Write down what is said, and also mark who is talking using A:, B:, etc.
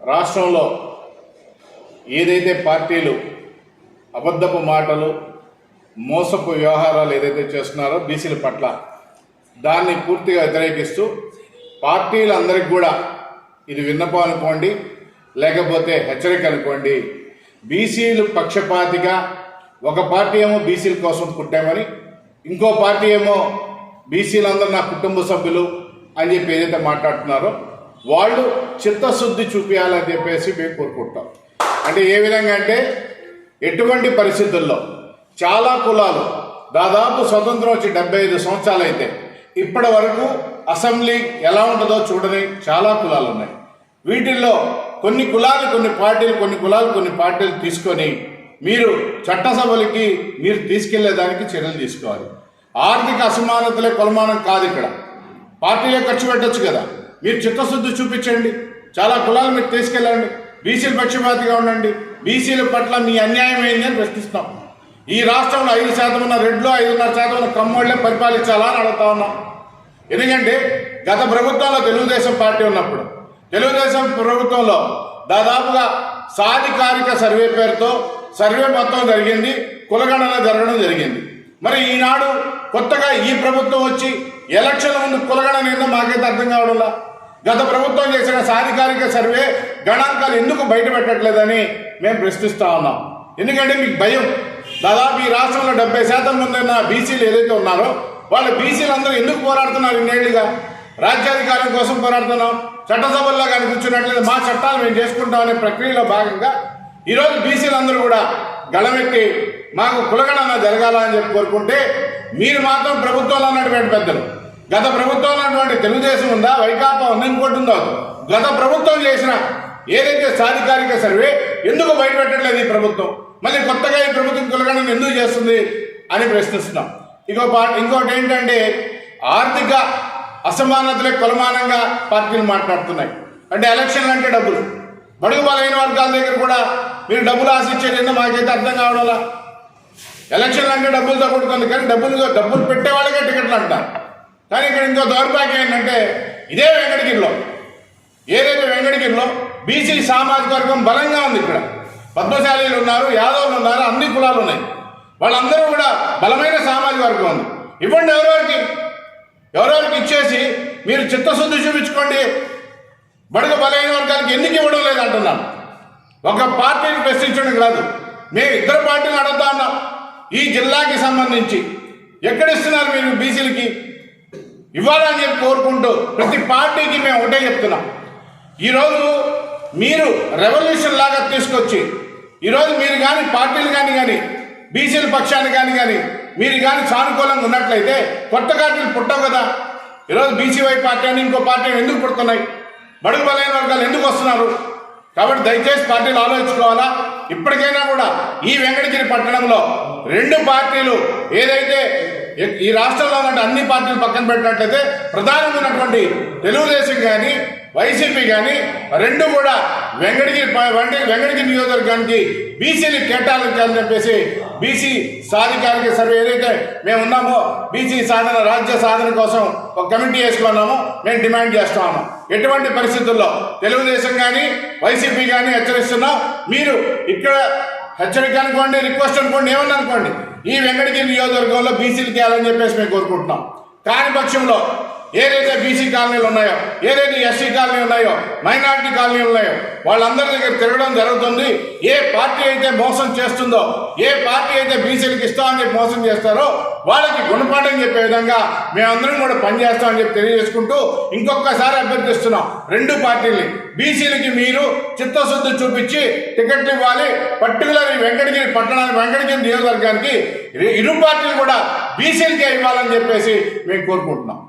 A: రాష్ట్రంలో ఏదైతే పార్టీలు అబద్ధపు మాటలు మోసపు వ్యవహారాలు ఏదైతే చేస్తున్నారో బీసీల పట్ల దాన్ని పూర్తిగా వ్యతిరేకిస్తూ పార్టీలందరికీ కూడా ఇది విన్నపం అనుకోండి లేకపోతే హెచ్చరిక అనుకోండి బీసీలు పక్షపాతిగా ఒక పార్టీ ఏమో బీసీల కోసం పుట్టామని ఇంకో పార్టీ ఏమో బీసీలందరూ నా కుటుంబ సభ్యులు అని చెప్పి ఏదైతే మాట్లాడుతున్నారో వాళ్ళు చిత్తశుద్ధి చూపించాలని చెప్పేసి మేము కోరుకుంటాం. అంటే ఏ విధంగా అంటే ఎటువంటి పరిస్థితుల్లో చాలా కులాలు దాదాపు స్వతంత్రం వచ్చి డెబ్బై ఐదు సంవత్సరాలు అయితే ఇప్పటి వరకు అసెంబ్లీ ఎలా ఉంటుందో చూడని చాలా కులాలు ఉన్నాయి. వీటిల్లో కొన్ని కులాలు కొన్ని పార్టీలు కొన్ని కులాలు కొన్ని పార్టీలు తీసుకొని మీరు చట్టసభలకి మీరు తీసుకెళ్ళేదానికి చర్యలు తీసుకోవాలి. ఆర్థిక అసమానతలే కొలమానం కాదు ఇక్కడ. పార్టీలే ఖర్చు పెట్టచ్చు కదా. మీరు చిత్తశుద్ధి చూపించండి. చాలా కులాలు మీరు తీసుకెళ్ళండి. బీసీలు పక్షపాతిగా ఉండండి. బీసీల పట్ల మీ అన్యాయం ఏంది అని ప్రశ్నిస్తాం. ఈ రాష్ట్రంలో ఐదు శాతం ఉన్న రెడ్లో ఐదున్నర శాతం ఉన్న కమ్మోళ్ళే పరిపాలించాలా అని అడుగుతా ఉన్నాం. ఎందుకంటే గత ప్రభుత్వంలో తెలుగుదేశం పార్టీ ఉన్నప్పుడు తెలుగుదేశం ప్రభుత్వంలో దాదాపుగా సాధికారిక సర్వే పేరుతో సర్వే మొత్తం జరిగింది కులగణన జరగడం జరిగింది. మరి ఈనాడు కొత్తగా ఈ ప్రభుత్వం వచ్చి ఎలక్షన్ ముందు కులగణన ఏందో మాకైతే అర్థం కావడంలా? గత ప్రభుత్వం చేసిన సాధికారిక సర్వే గణాంకాలు ఎందుకు బయట పెట్టట్లేదని మేము ప్రశ్నిస్తా ఉన్నాం. ఎందుకంటే మీకు భయం. దాదాపు ఈ రాష్ట్రంలో డెబ్బై శాతం మంది ఉన్న బీసీలు ఏదైతే ఉన్నారో వాళ్ళ బీసీలు అందరూ ఎందుకు పోరాడుతున్నారు ఇన్నేళ్ళుగా? రాజ్యాధికారం కోసం పోరాడుతున్నాం. చట్టసభల్లో కానీ కూర్చున్నట్లయితే మా చట్టాలు మేము చేసుకుంటాం అనే ప్రక్రియలో భాగంగా ఈరోజు బీసీలు అందరూ కూడా గళమెత్తి మాకు కులగణన జరగాల అని చెప్పి కోరుకుంటే మీరు మాత్రం ప్రభుత్వంలో ఉన్నటువంటి పెద్దలు. గత ప్రభుత్వంలో ఉన్నటువంటి తెలుగుదేశం ఉందా? వైకాపా ఉందా? ఇంకోటి ఉందో? గత ప్రభుత్వం చేసిన ఏదైతే సాధికారిక సర్వే ఎందుకు బయటపెట్టట్లేదు ఈ ప్రభుత్వం? మళ్ళీ కొత్తగా ఈ ప్రభుత్వం కులగణన ఎందుకు చేస్తుంది అని ప్రశ్నిస్తున్నాం. ఇంకో పా ఇంకోటి ఏంటంటే ఆర్థిక అసమానతలే కొలమానంగా పార్టీలు మాట్లాడుతున్నాయి. అంటే ఎలక్షన్లు అంటే డబ్బులు. బడుగు బలైన వర్గాల దగ్గర కూడా మీరు డబ్బులు ఆశించేది మాకైతే అర్థం కావడంలా ఎలక్షన్లు అంటే డబ్బులతో కొడుతుంది కానీ డబ్బులు డబ్బులు పెట్టే వాళ్ళకే టికెట్లు అంటారు. కానీ ఇక్కడ ఇంకో దౌర్భాగ్యం ఏంటంటే ఇదే వెంకటగిరిలో. ఏదైతే వెంకటగిరిలో బీసీ సామాజిక వర్గం బలంగా ఉంది ఇక్కడ. పద్మశాలీలు ఉన్నారు యాదవులు ఉన్నారు అన్ని కులాలు ఉన్నాయి. వాళ్ళందరూ కూడా బలమైన సామాజిక వర్గం ఉంది. ఇవ్వండి ఎవరెవరికి? ఎవరెవరికి ఇచ్చేసి మీరు చిత్తశుద్ధి చూపించుకోండి. బడుగు బలైన వర్గానికి ఎందుకు ఇవ్వడం లేదంటున్నాను ఒక పార్టీని ప్రశ్నించడం కాదు. మేము ఇద్దరు పార్టీలు అడుగుతా ఉన్నాం. ఈ జిల్లాకి సంబంధించి ఎక్కడ ఇస్తున్నారు మీరు బీసీలకి? ఇవ్వాలని చెప్పి కోరుకుంటూ ప్రతి పార్టీకి మేము ఒకటే చెప్తున్నాం. ఈరోజు మీరు రెవల్యూషన్ లాగా తీసుకొచ్చి ఈరోజు మీరు కానీ పార్టీలు కానీ కానీ బీసీల పక్షాన్ని కానీ కానీ మీరు కానీ సానుకూలంగా ఉన్నట్లయితే కొత్త పార్టీలు పుట్టవు కదా. ఈరోజు బీసీవై పార్టీ అని ఇంకో పార్టీ ఎందుకు పుడుతున్నాయి? బడుగు బలైన వర్గాలు ఎందుకు వస్తున్నారు? కాబట్టి దయచేసి పార్టీలు ఆలోచించుకోవాలా? ఇప్పటికైనా కూడా ఈ వెంకటగిరి పట్టణంలో రెండు పార్టీలు ఏదైతే ఈ- రాష్ట్రంలో ఉన్న అన్ని పార్టీలు పక్కన పెట్టినట్లయితే ప్రధానమైనటువంటి తెలుగుదేశం కానీ వైసీపీ కానీ రెండు కూడా వెంకటగిరి వెంకటగిరి నియోజకవర్గానికి బీసీని కేటాయించాలని చెప్పేసి బీసీ సాధికారిక సర్వే ఏదైతే మేము ఉన్నామో బీసీ సాధన రాజ్య సాధన కోసం ఒక కమిటీ వేసుకున్నాము మేము డిమాండ్ చేస్తున్నాము ఎటువంటి పరిస్థితుల్లో తెలుగుదేశం కానీ వైసీపీ కానీ హెచ్చరిస్తున్నాం మీరు ఇక్కడ హెచ్చరిక అనుకోండి రిక్వెస్ట్ అనుకోండి ఏమన్నా అనుకోండి ఈ వెంకటగిరి నియోజకవర్గంలో బీసీలు తేయాలని చెప్పేసి మేము కోరుకుంటున్నాం. కాని పక్షంలో ఏదైతే బీసీ కాలనీలు ఉన్నాయో ఏదైతే ఎస్సీ కాలనీ ఉన్నాయో మైనారిటీ కాలనీ ఉన్నాయో వాళ్ళందరి దగ్గర తిరగడం జరుగుతుంది. ఏ పార్టీ అయితే మోసం చేస్తుందో ఏ పార్టీ అయితే బీసీలకు ఇస్తామని చెప్పి మోసం చేస్తారో వాళ్ళకి గుణపాఠం చెప్పే విధంగా మేమందరం కూడా పనిచేస్తామని చెప్పి తెలియజేసుకుంటూ ఇంకొకసారి అభ్యర్థిస్తున్నాం. రెండు పార్టీల్ని. బీసీలకి మీరు చిత్తశుద్ధి చూపించి టికెట్లు ఇవ్వాలి. పర్టికులర్ వెంకటగిరి పట్టణానికి వెంకటగిరి నియోజకవర్గానికి ఇరు పార్టీలు కూడా బీసీలకే ఇవ్వాలని చెప్పేసి మేము కోరుకుంటున్నాం.